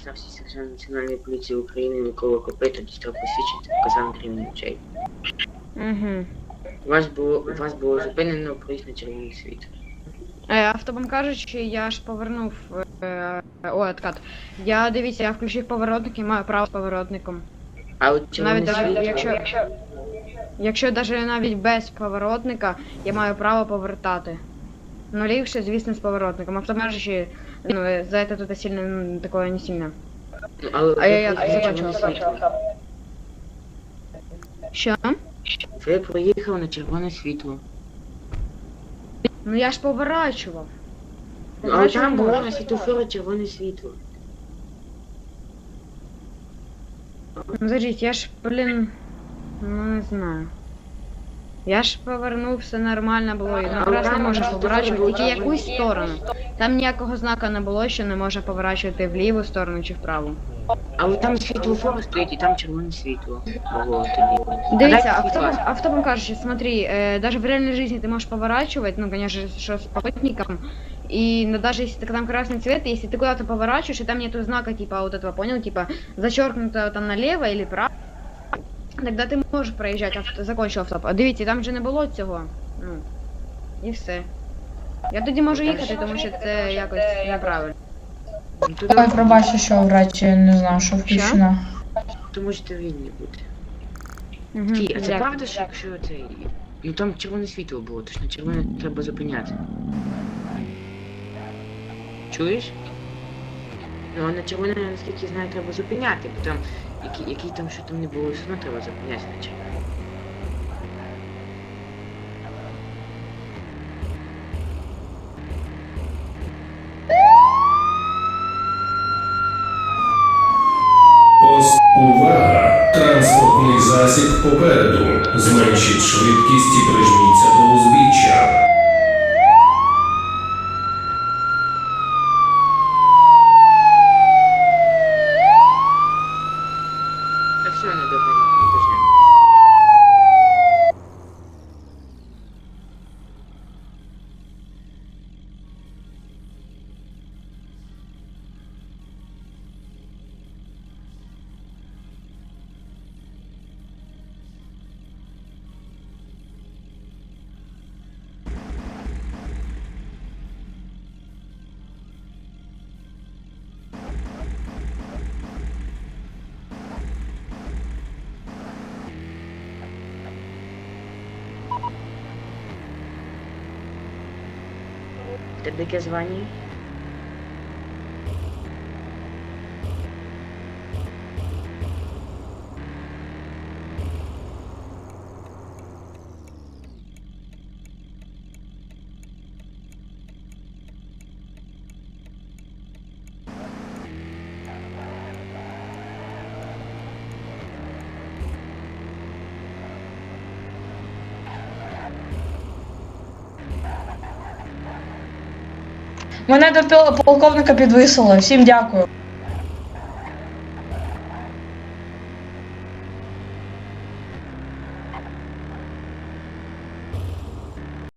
старший сержант Національної поліції України Микола Копито дістав посвідчення та показав на очей. Угу. Вас було, вас було зупинено проїзд на червоний світ. Е, автобом кажучи, я ж повернув. Е, ой, откат. Я дивіться, я включив поворотник і маю право з поворотником. А от червоний Навіть світ... якщо, якщо даже навіть без поворотника, я маю право повертати. Ну, ліпше, звісно, з поворотником. Авто кажучи, ну, е, за це тут сильно такое не сильно. Ну, але А я- я світло. Що? Ви проїхали на червоне світло. Ну я ж поворачував. Ну, але там було на світлофорі червоне світло. Ну, Подождите, я ж, блін, ну не знаю. Я ж повернув, все нормально було, і якраз не може поворачувати тільки якусь сторону. Там ніякого знака не було, що не може поворачувати в ліву сторону чи вправу. Але там світлофор стоїть і там червоне світло було тоді. Дивіться, А дайте автопом, світло. автопом кажучи, смотри, э, даже в реальной жизни ты можешь поворачивать, ну, конечно, что с попутником, и но даже если ты- там красный цвет, если ты куда-то поворачиваешь, и там нету знака, типа, вот этого, понял, типа, зачеркнуто там налево или право, тогда ти можеш проїжджати, авто, закончив автоп. А дивіться, там же не було цього. Ну, і все. Я тоді можу їхати, тому що це якось неправильно. Ну, туди Ой, пробачте, що врать, я не знав, що включено. то можете вільні бути. Угу, Ті, а це правда, що якщо це. Ну там червоне світло було, тож на червоне треба зупиняти. Чуєш? Ну а на червоне, наскільки знаю, треба зупиняти, бо там який, який там що там не було, все одно треба зупиняти на червоне. Увага! Транспортний засіб попереду. Зменшіть швидкість і прижміться до узбіччя. tebe ke zvaní. Мене до піл- полковника підвисило. Всім дякую.